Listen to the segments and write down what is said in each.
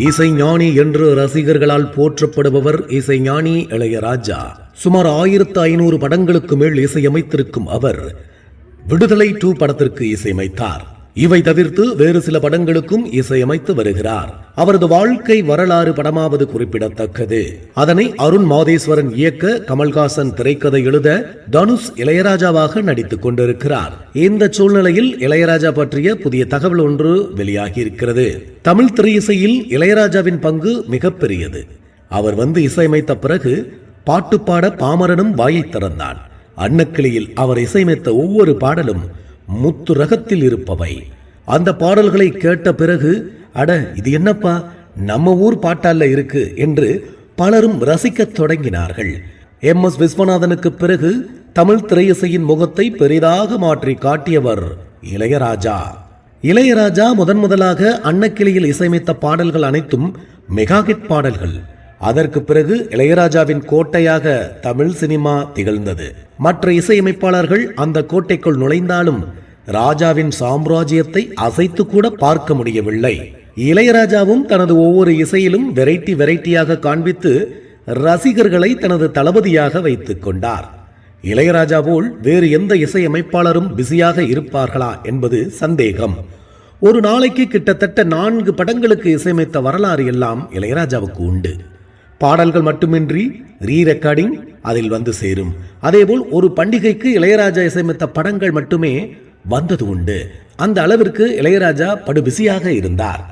இசைஞானி என்று ரசிகர்களால் போற்றப்படுபவர் இசைஞானி இளையராஜா சுமார் ஆயிரத்து ஐநூறு படங்களுக்கு மேல் இசையமைத்திருக்கும் அவர் விடுதலை டூ படத்திற்கு இசையமைத்தார். இவை தவிர்த்து வேறு சில படங்களுக்கும் இசையமைத்து வருகிறார். அவரது வாழ்க்கை வரலாறு படமாவது குறிப்பிடத்தக்கது. அதனை அருண் மாதேஸ்வரன் இயக்க கமல்ஹாசன் திரைக்கதை எழுத தனுஷ் இளையராஜாவாக நடித்துக் கொண்டிருக்கிறார். இந்த சூழ்நிலையில் இளையராஜா பற்றிய புதிய தகவல் ஒன்று வெளியாகி இருக்கிறது தமிழ் திரையிசையில் இளையராஜாவின் பங்கு மிகப்பெரியது. அவர் வந்து இசையமைத்த பிறகு பாட்டு பாட பாமரனும் வாயை திறந்தான். அன்னக்கிளியில் அவர் இசையமைத்த ஒவ்வொரு பாடலும் முத்து ரகத்தில் இருப்பவை. அந்த பாடல்களை கேட்ட பிறகு அட இது என்னப்பா? நம்ம ஊர் பாட்டால இருக்கு என்று பலரும் ரசிக்கத் தொடங்கினார்கள். எம். எஸ். விஸ்வநாதனுக்கு பிறகு தமிழ் திரையிசையின் முகத்தை பெரிதாக மாற்றி காட்டியவர் இளையராஜா. இளையராஜா முதன் முதலாக அன்னக்கிளியில் இசையமைத்த பாடல்கள் அனைத்தும் மெகா ஹிட் பாடல்கள். அதற்கு பிறகு இளையராஜாவின் கோட்டையாக தமிழ் சினிமா திகழ்ந்தது. மற்ற இசையமைப்பாளர்கள் அந்த கோட்டைக்குள் நுழைந்தாலும் ராஜாவின் சாம்ராஜ்யத்தை அசைத்து கூட பார்க்க முடியவில்லை. இளையராஜாவும் தனது ஒவ்வொரு இசையிலும் வெரைட்டி வெரைட்டியாக காண்பித்து ரசிகர்களை தனது தளபதியாக வைத்துக் கொண்டார். இளையராஜா போல் வேறு எந்த இசையமைப்பாளரும் பிஸியாக இருப்பார்களா என்பது சந்தேகம். ஒரு நாளைக்கு கிட்டத்தட்ட நான்கு படங்களுக்கு இசையமைத்த வரலாறு எல்லாம் இளையராஜாவுக்கு உண்டு. பாடல்கள் மட்டுமின்றி ரீ ரெக்கார்டிங் அதில் வந்து சேரும். அதேபோல் ஒரு பண்டிகைக்கு இளையராஜா இசையமைத்த படங்கள் மட்டுமே வந்தது உண்டு. அந்த அளவிற்கு இளையராஜா படு பிஸியாக இருந்தார்.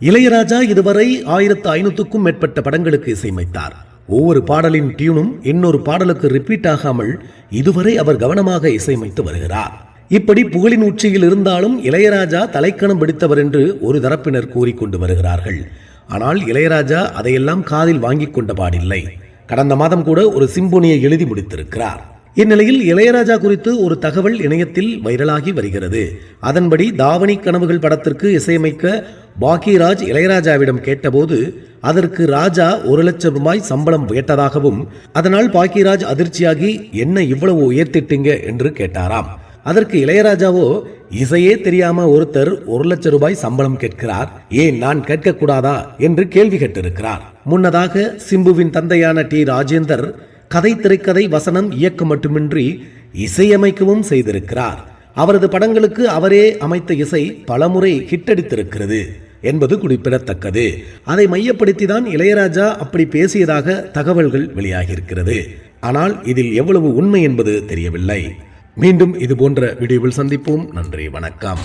இளையராஜா இதுவரை ஆயிரத்து ஐநூற்றுக்கும் மேற்பட்ட படங்களுக்கு இசையமைத்தார். ஒவ்வொரு பாடலின் டியூனும் இன்னொரு பாடலுக்கு ரிப்பீட் ஆகாமல் இதுவரை அவர் கவனமாக இசையமைத்து வருகிறார். இப்படி புகழின் உச்சியில் இருந்தாலும் இளையராஜா தலைக்கணம் பிடித்தவர் என்று ஒரு தரப்பினர் கூறிக்கொண்டு வருகிறார்கள். ஆனால் இளையராஜா அதையெல்லாம் காதில் வாங்கிக் கொண்ட பாடில்லை கடந்த மாதம் கூட ஒரு சிம்போனியை எழுதி முடித்திருக்கிறார். இந்நிலையில் இளையராஜா குறித்து ஒரு தகவல் இணையத்தில் வைரலாகி வருகிறது. அதன்படி தாவணி கனவுகள் படத்திற்கு இசையமைக்க பாக்கியராஜ் இளையராஜாவிடம் கேட்டபோது அதற்கு ராஜா ஒரு லட்சம் ரூபாய் சம்பளம் கேட்டதாகவும் அதனால் பாக்கியராஜ் அதிர்ச்சியாகி என்ன இவ்வளவு உயர்த்திட்டீங்க? என்று கேட்டாராம். அதற்கு இளையராஜாவோ இசையே தெரியாம ஒருத்தர் ஒரு லட்சம் ரூபாய் சம்பளம் கேட்கிறார். ஏன் நான் கேட்கக்கூடாதா? என்று கேள்வி கேட்டிருக்கிறார். முன்னதாக சிம்புவின் தந்தையான டி. ராஜேந்தர் கதை திரைக்கதை வசனம் இயக்க மட்டுமின்றி இசையமைக்கவும் செய்திருக்கிறார். அவரது படங்களுக்கு அவரே அமைத்த இசை பலமுறை ஹிட்டடித்திருக்கிறது என்பது குறிப்பிடத்தக்கது. அதை மையப்படுத்திதான் இளையராஜா அப்படி பேசியதாக தகவல்கள் வெளியாகியிருக்கிறது. ஆனால் இதில் எவ்வளவு உண்மை என்பது தெரியவில்லை. மீண்டும் இது போன்ற வீடியோவில் சந்திப்போம். நன்றி வணக்கம்.